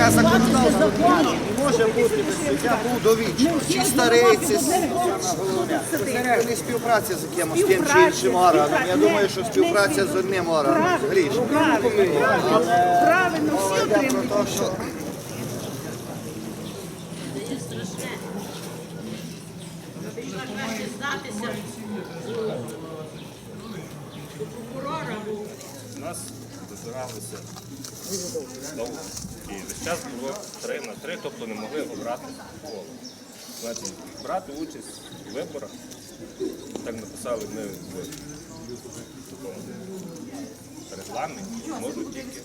треба законодавство. Не може бути я був довічно. Чи старий, чи Це не співпраця з якимось тим чи іншим органом. Я думаю, що співпраця з одним органом. Гріш. Правильно, всі отримують. Про те, що краще здатися до прокурора, бо У нас дозиралися. І весь час було 3 на 3, тобто не могли обрати коло. Брати участь у виборах, так написали ми в такому регламенті, можуть тільки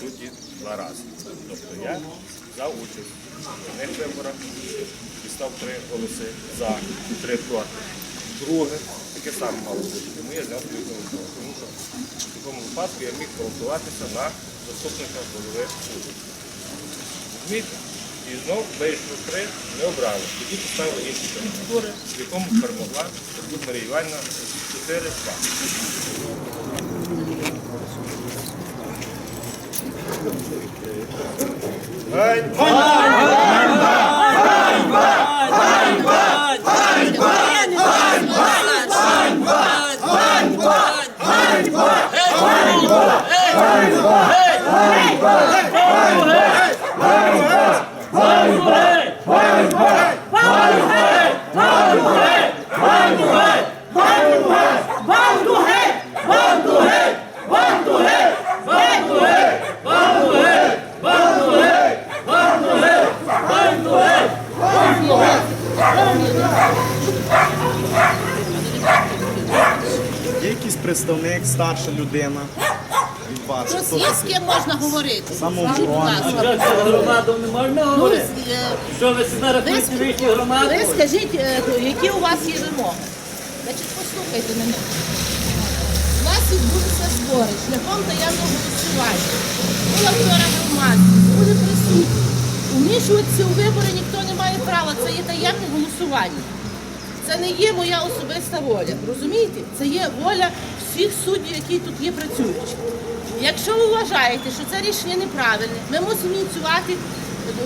судді два рази. Тобто я взяв участь в них виборах, дістав три голоси за, три проти. Друге, таке саме мало бути. Тому я зняв голосу. Тому що в такому випадку я міг балотуватися на заступника голови суду. Розумієте? І знов вийшло три, не обрали. Тоді поставили інші кандидатури, в якому перемогла тут Марія Іванівна 4-2. Є якийсь представник, старша людина від вас? Хто є з ким можна говорити. Самооборона. Будь ласка. Громаду не можна Ну, говорити? е, Що ви себе рахуєте вищі громади? Ви скажіть, е, які у вас є вимоги? Значить, послухайте мене. У вас відбудуться збори шляхом таємного голосування. Була вчора громадськість, буде присутні. Умішуватися у вибори ніхто не має права, це є таємне голосування. Це не є моя особиста воля. Розумієте? Це є воля всіх суддів, які тут є працюючі. Якщо ви вважаєте, що це рішення неправильне, ми мусимо ініціювати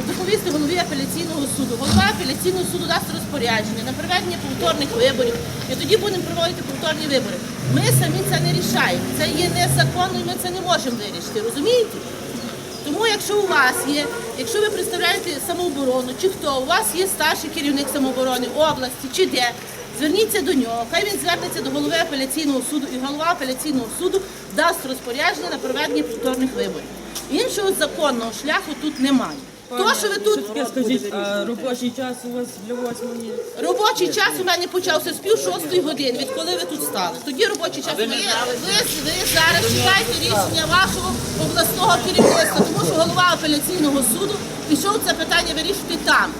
доповісти голові апеляційного суду. Голова апеляційного суду дасть розпорядження на проведення повторних виборів, і тоді будемо проводити повторні вибори. Ми самі це не рішаємо. Це є незаконно, і ми це не можемо вирішити. Розумієте? Тому, якщо у вас є, якщо ви представляєте самооборону, чи хто у вас є старший керівник самооборони області, чи де, зверніться до нього. Хай він звернеться до голови апеляційного суду, і голова апеляційного суду дасть розпорядження на проведення повторних виборів. Іншого законного шляху тут немає. То, що ви тут Скажіть, а робочий час у вас для восьмої? робочий час у мене почався з пів шостої години, відколи ви тут стали. Тоді робочий час. Ви, ви, ви зараз чекаєте рішення вашого обласного керівництва, тому що голова апеляційного суду пішов це питання вирішити там.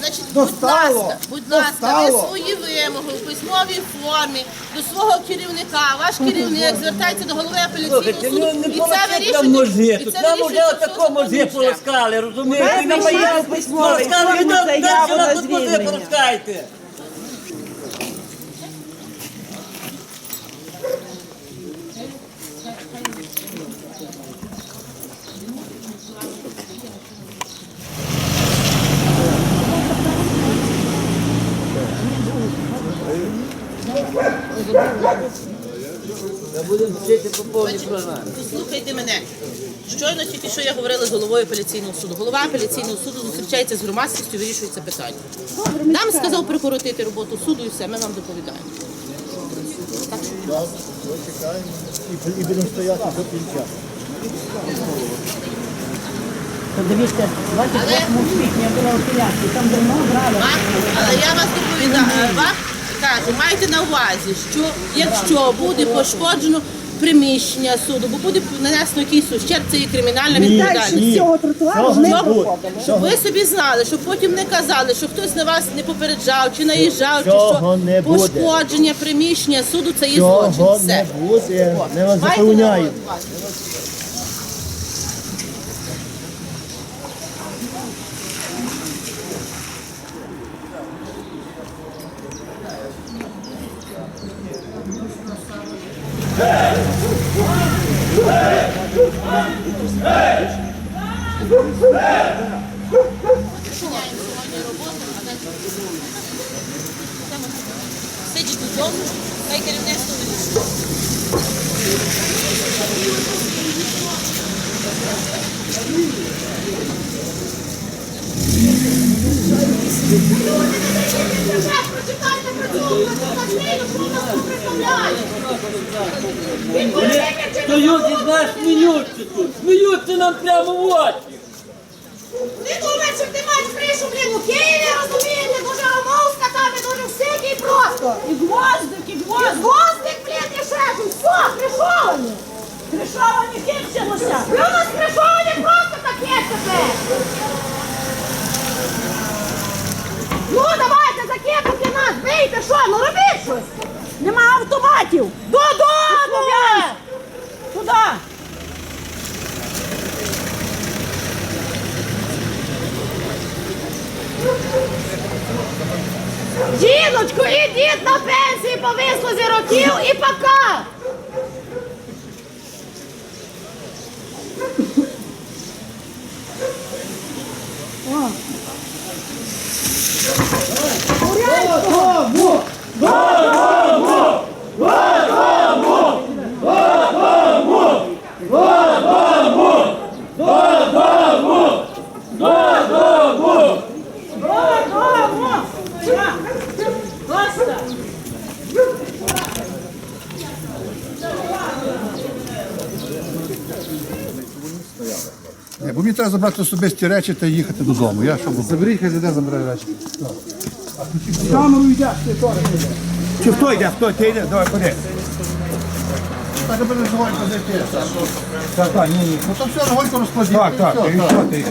Значить, будь ласка, будь ласка, ви свої вимоги у письмовій формі до свого керівника, ваш керівник звертається до голови апеляційного Слухайте, суду, ну не і це полоскайте нам. Тут нам уже отако мозги полоскали, розумієте? Пишіть письмове, Полоскали, відповідну нам заяву на нам тут мозги полоскайте. Ми будемо вчити по повній програмі. Послухайте мене. Щойно тільки що я говорила з головою апеляційного суду. Голова апеляційного суду зустрічається з громадськістю, вирішує це питання. Нам сказав прикоротити роботу суду і все, ми вам доповідаємо. Так що, будь і будемо стояти до кінця. Дивіться, 28 квітня була оселянці, там давно брали. Ва- Але я вас доповідаю. Вам кажу, майте на увазі, що якщо буде пошкоджено приміщення суду, бо буде нанесено якийсь ущерб, це є кримінальна Далі відповідальність. цього тротуару не Щоб, проходимо. щоб ви собі знали, щоб потім не казали, що хтось на вас не попереджав чи наїжджав, чи Цього що не буде. пошкодження приміщення суду це є злочин. не Все. буде. не вас запевняю. на запевняємо. увазі. Починаємо сьогодні роботу, а далі сидіть додому, хай керівництво вирішує. Стоять і знаєш, сміються тут. Сміються нам прямо в очі. Не думай, що ти маєш кришу, блін, у Києві, розумієте, дуже Ромовська, там і дуже всякі і просто. І гвоздик, і гвоздик. І гвоздик, блін, і ще щось. Все, кришовані. Кришовані кінчилося. Нас кришовані просто таке тепер. Ну, давайте, закипуйте нас, бийте, що, ну робіть щось. Нема автоматів. Додому! Туди. Жіночку, ідіть на пенсії по вислузі років і пока. Ні, бо мені треба забрати особисті речі та їхати додому. Я що буду? Заберіть, хай зайде, забере речі. Чи хто йде? Хто? Ти йде? Давай, ходи. Так, аби не згонько зайти. Так, так, ні, ні. Ну то все, гонько розкладіть. Так, так, і що ти?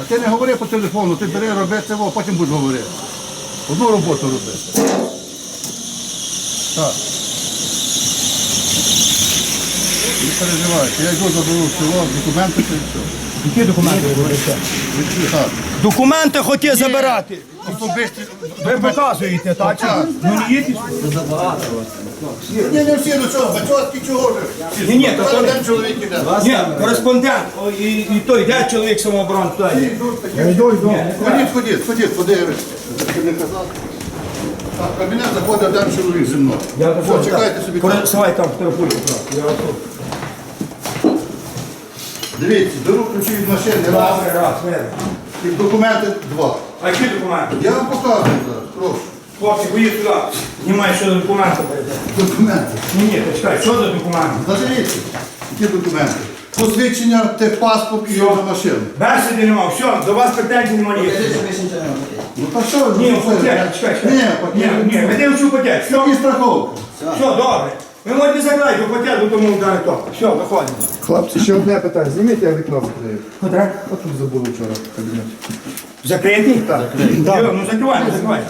А ти не говори по телефону, ти бери, роби це, во, потім будеш говорити. Одну роботу роби. Так. Не переживайте, я йду заберу село, документи та все. Які документи ви говорите? Так. Документи хотів забирати. Ви показуєте, так? Так. Ну не їдіть. Ні, не всі до цього, бачотки чого ж? Ні, ні, то один чоловік іде. Ні, кореспондент. О, І, і той, де чоловік самооборон? туди? Ходіть, ходіть, ходіть, подивись. Ти не казав? В кабінет заходить один чоловік зі мною. Я Все, чекайте собі. там. Давай там фотографуйте. Я отут. Дивіться, беру ключі від машини, раз, Раз, раз, видно. і документи два. А які документи? Я вам показую зараз, прошу. Хлопці, поїдь туди. Знімай, що за документи. берете. Документи. Ні, ні, почекай, що за документи? Надивіться, які документи. Посвідчення, техпаспорт і його машину. Бесіди нема, все, до вас претензій немає ніяких. Ну та що ви? Ні, це? чекай, чекай. Ні, Ні, пакет. ні, веди всю пакет. Все, І страховка. все, добре. Ви можете закрити пакет, до тому удари то. Все, виходимо. Хлопці, ще одне питання. Зніміть, я вікно закрию. Куди? От тут забули вчора в кабінеті. Закриті? Так. Ну закривай, закривай.